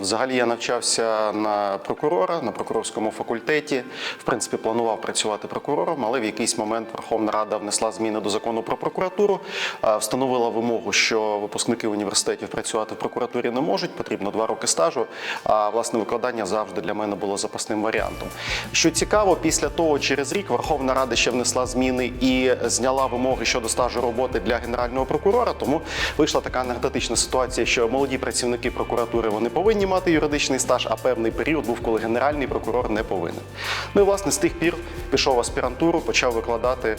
Взагалі я навчався на прокурора на прокурорському факультеті. В принципі, планував працювати прокурором, але в якийсь момент Верховна Рада внесла зміни до закону про прокуратуру, встановила вимогу, що випускники університетів працювати в прокуратурі не можуть. Потрібно два роки стажу. А власне викладання завжди для мене було запасним варіантом. Що цікаво, після того через рік Верховна Рада ще внесла зміни і зняла вимоги щодо стажу роботи для генерального прокурора. Тому вийшла така анекдотична ситуація, що молоді працівники прокуратури вони повинні мати юридичний стаж, а певний період був, коли генеральний прокурор не повинен. Ну і власне з тих пір пішов в аспірантуру, почав викладати.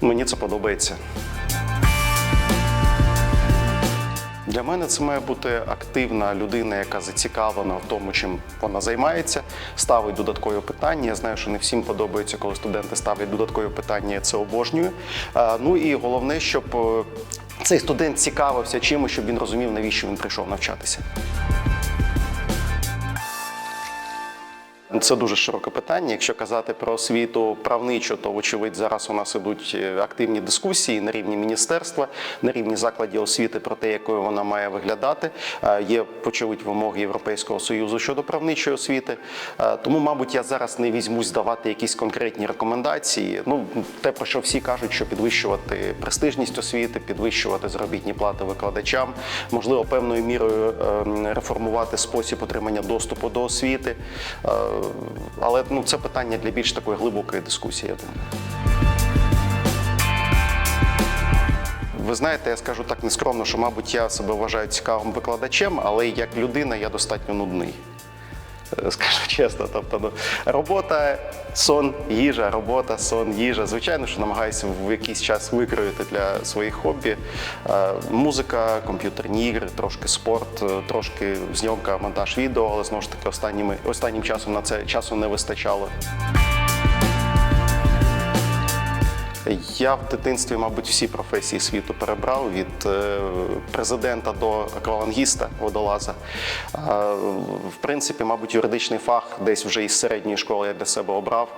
Мені це подобається. Для мене це має бути активна людина, яка зацікавлена в тому, чим вона займається, ставить додаткові питання. Я знаю, що не всім подобається, коли студенти ставлять додаткові питання. Я це обожнюю. Ну і головне, щоб е, цей студент цікавився чимось, щоб він розумів, навіщо він прийшов навчатися. Це дуже широке питання. Якщо казати про освіту правничу, то вочевидь зараз у нас ідуть е, активні дискусії на рівні міністерства, на рівні закладів освіти про те, якою вона має виглядати. Е, Є вочевидь вимоги Європейського союзу щодо правничої освіти. Е, Тому, мабуть, я зараз не візьмусь давати якісь конкретні рекомендації. Ну те, про що всі кажуть, що підвищувати престижність освіти, підвищувати заробітні плати викладачам, можливо, певною мірою е, реформувати спосіб отримання доступу до освіти. Але ну, це питання для більш такої глибокої дискусії, я думаю. Ви знаєте, я скажу так нескромно, що, мабуть, я себе вважаю цікавим викладачем, але як людина я достатньо нудний. Скажу чесно, тобто ну, робота, сон, їжа, робота, сон, їжа. Звичайно, що намагаюся в якийсь час викроїти для своїх хобі. Е, Музика, комп'ютерні ігри, трошки спорт, е, трошки зйомка, монтаж відео, але знову ж таки останніми, останнім часом на це часу не вистачало. Я в дитинстві, мабуть, всі професії світу перебрав від е, президента до аквалангіста, водолаза. Е, В принципі, мабуть, юридичний фах десь вже із середньої школи я для себе обрав.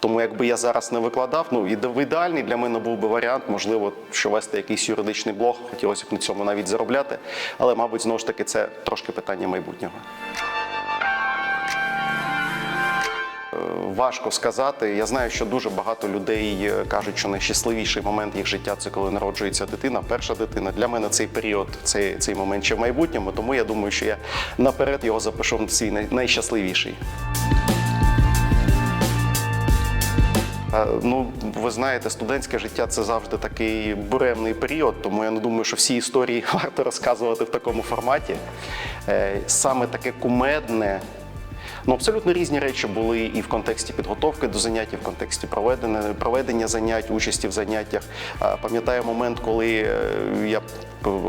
Тому якби я зараз не викладав, ну іде- ідеальний для мене був би варіант, можливо, що вести якийсь юридичний блог, хотілося б на цьому навіть заробляти. Але, мабуть, знову ж таки, це трошки питання майбутнього. Важко сказати. Я знаю, що дуже багато людей е, кажуть, що найщасливіший момент їх життя це коли народжується дитина, перша дитина. Для мене цей період, цей, цей момент ще в майбутньому, тому я думаю, що я наперед його запишу в свій найщасливіший. Е, Ну, ви знаєте, студентське життя це завжди такий буремний період, тому я не думаю, що всі історії варто розказувати в такому форматі. Е, Саме таке кумедне. Ну, абсолютно різні речі були і в контексті підготовки до занять, і в контексті проведення, проведення занять, участі в заняттях. Е, Пам'ятаю момент, коли е, я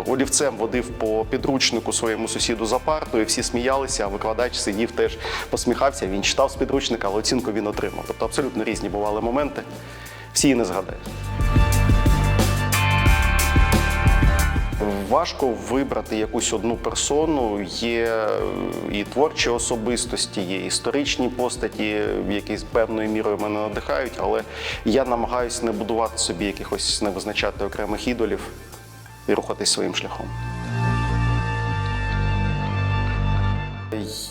олівцем водив по підручнику своєму сусіду за партою, всі сміялися, а викладач сидів теж посміхався. Він читав з підручника, але оцінку він отримав. Тобто абсолютно різні бували моменти. Всі не згадають. Важко вибрати якусь одну персону. Є е, і творчі особистості, є історичні постаті, які з певною мірою мене надихають, але я намагаюся не будувати собі якихось не визначати окремих ідолів і рухатись своїм шляхом.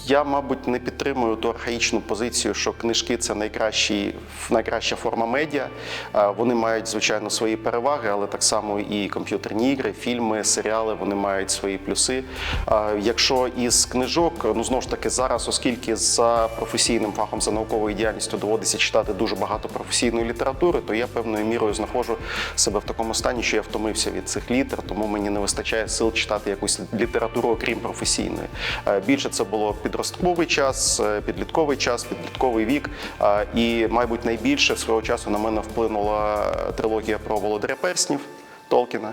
Я, мабуть, не підтримую ту архаїчну позицію, що книжки це найкращі, найкраща форма медіа. Вони мають, звичайно, свої переваги, але так само і комп'ютерні ігри, фільми, серіали вони мають свої плюси. Якщо із книжок, ну знову ж таки, зараз, оскільки за професійним фахом, за науковою діяльністю доводиться читати дуже багато професійної літератури, то я певною мірою знаходжу себе в такому стані, що я втомився від цих літер, тому мені не вистачає сил читати якусь літературу, окрім професійної. Більше це було підростковий час, е, підлітковий час, підлітковий вік. Е, І, мабуть, найбільше свого часу на мене вплинула трилогія про Володаря Перснів Толкіна.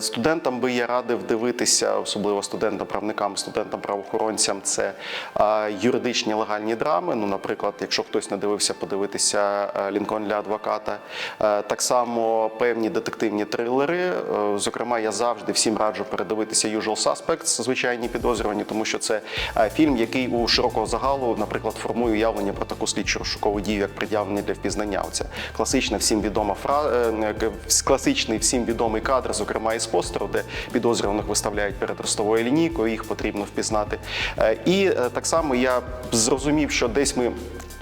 Студентам би я радив дивитися, особливо студентам-правникам, студентам-правоохоронцям, це юридичні легальні драми. Ну, наприклад, якщо хтось не дивився, подивитися е, Лінкольн для адвоката. Е, Так само певні детективні трилери. Е, Зокрема, я завжди всім раджу передивитися Usual Suspects, звичайні підозрювані, тому що це фільм, який у широкого загалу, наприклад, формує уявлення про таку слідчу розшукову дію, як пред'явлення для впізнання. Це класична всім відома фра... класичний всім відомий кадр, зокрема зокрема із постеру, де підозрюваних виставляють перед ростовою лінійкою, їх потрібно впізнати. Е, І е, так само я зрозумів, що десь ми.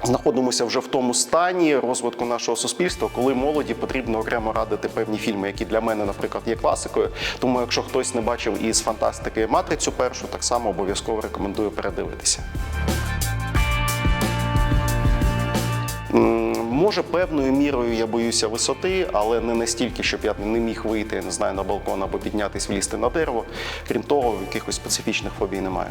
Знаходимося вже в тому стані розвитку нашого суспільства, коли молоді потрібно окремо радити певні фільми, які для мене, наприклад, є класикою. Тому, якщо хтось не бачив із фантастики матрицю першу, так само обов'язково рекомендую передивитися. Може, певною мірою я боюся висоти, але не настільки, щоб я не міг вийти, не знаю, на балкон або піднятись, влізти на дерево. Крім того, якихось специфічних фобій немає.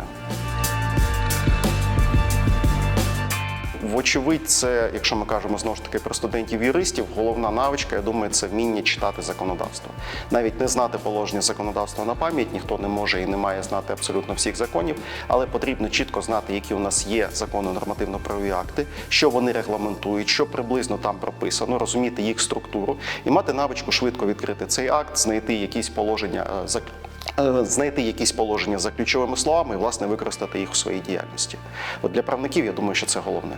Вочевидь, це, якщо ми кажемо знову ж таки про студентів-юристів, головна навичка, я думаю, це вміння читати законодавство. Навіть не знати положення законодавства на пам'ять ніхто не може і не має знати абсолютно всіх законів, але потрібно чітко знати, які у нас є закони нормативно-правові акти, що вони регламентують, що приблизно там прописано, розуміти їх структуру і мати навичку швидко відкрити цей акт, знайти якісь положення е, знайти якісь положення за ключовими словами і власне використати їх у своїй діяльності. От для правників я думаю, що це головне.